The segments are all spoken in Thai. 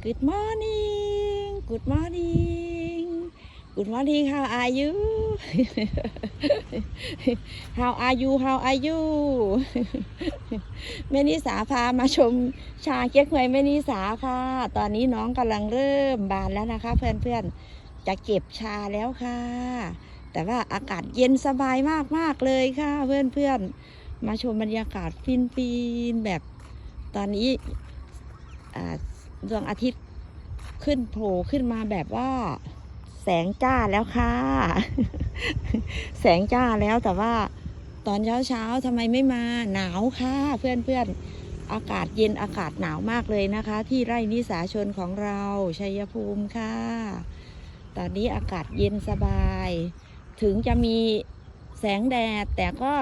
Good morning Good morning Good morning How are you How are you How are you แม่นิสาพามาชมชาเก๊กฮวยแม่นิสาค่ะ ตอนนี้น้องกำลังเริ่มบานแล้วนะคะ เพื่อนๆ จะเก็บชาแล้วค่ะ แต่ว่าอากาศเย็นสบายมากๆเลยค่ะ เพื่อนๆ มาชมบรรยากาศฟินๆแบบตอนนี้อ่า ดวงอาทิตย์ขึ้นโผล่ขึ้นมาแบบว่า แสงจ้าแล้วค่ะ แสงจ้าแล้วแต่ว่าตอนเช้าเช้าๆทำไมไม่มาหนาวค่ะ เพื่อนเพื่อนๆอากาศเย็นอากาศหนาวมากเลยนะคะ ที่ไร่นิสาชนของเราชัยภูมิค่ะ ตอนนี้อากาศเย็นสบาย ถึงจะมีแสงแดดแต่ก็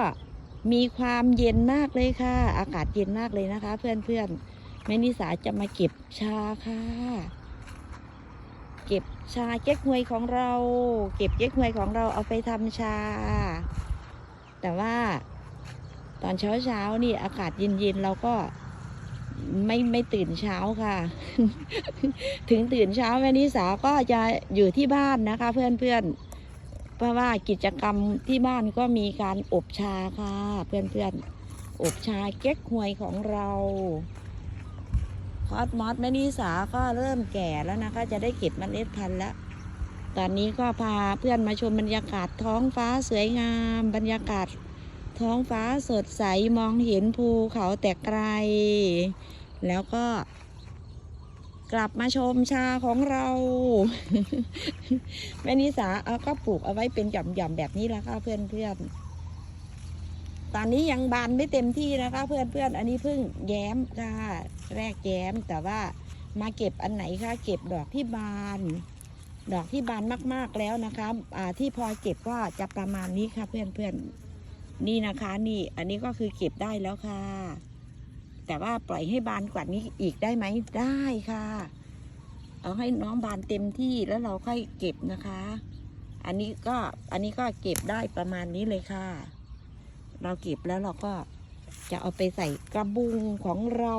มีความเย็นมากเลยค่ะ อากาศเย็นมากเลยนะคะ เพื่อนเพื่อนๆ แม่นิสาจะมาเก็บชาค่ะ เก็บชาเก๊กฮวยของเรา เก็บเก๊กฮวยของเราเอาไปทำชา แต่ว่าตอนเช้าเช้านี่อากาศเย็นๆเราก็ไม่ไม่ตื่นเช้าค่ะ ถึงตื่นเช้าแม่นิสาก็จะอยู่ที่บ้านนะคะ เพื่อนๆ เพราะว่ากิจกรรมที่บ้านก็มีการอบชาค่ะ เพื่อนๆ อบชาเก๊กฮวยของเรา คอสมอสแม่นิสาก็เริ่มแก่แล้วนะคะ จะได้เก็บเมล็ดพันธุ์แล้ว ตอนนี้ก็พาเพื่อนมาชมบรรยากาศท้องฟ้าสวยงาม บรรยากาศท้องฟ้าสดใสมองเห็นภูเขาแต่ไกล แล้วก็กลับมาชมชาของเราแม่นิสาเอาก็ปลูกเอาไว้เป็นหย่อมๆแบบนี้แหละค่ะเพื่อนๆ ตอนนี้ยังบานไม่เต็มที่นะคะ เพื่อนๆอันนี้เพิ่งแย้มค่ะแรกแย้มแต่ว่ามาเก็บอันไหนคะเก็บดอกที่บาน ดอกที่บานมากๆแล้วนะคะอ่าที่พอเก็บก็จะประมาณนี้ค่ะ เพื่อนๆนี่นะคะ นี่อันนี้ก็คือเก็บได้แล้วค่ะ แต่ว่าปล่อยให้บานกว่านี้อีกได้ไหมได้ค่ะ เอาให้น้องบานเต็มที่แล้วเราค่อยเก็บนะคะ อันนี้ก็อันนี้ก็เก็บได้ประมาณนี้เลยค่ะ เราเก็บแล้วเราก็จะเอาไปใส่กระบุงของเรา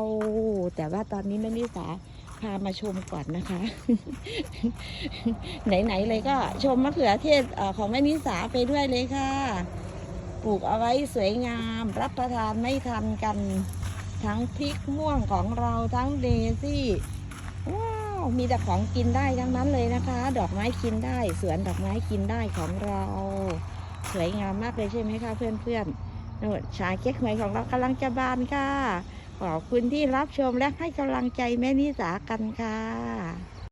แต่ว่าตอนนี้แม่นิสาพามาชมก่อนนะคะ ไหนๆเลยก็ชมมะเขือเทศของแม่นิสาไปด้วยเลยค่ะ ปลูกเอาไว้สวยงาม รับประทานไม่ทันกัน ทั้งพริกม่วงของเราทั้งเดซี่ว้าวมีแต่ของกินได้ทั้งนั้นเลยนะคะ ดอกไม้กินได้ สวนดอกไม้กินได้ของเรา สวยงามมากเลยใช่ไหมคะเพื่อนๆ นู่นชาเก๊กฮวยของเรากำลังจะบานค่ะ ขอบคุณที่รับชมและให้กำลังใจแม่นิสากันค่ะ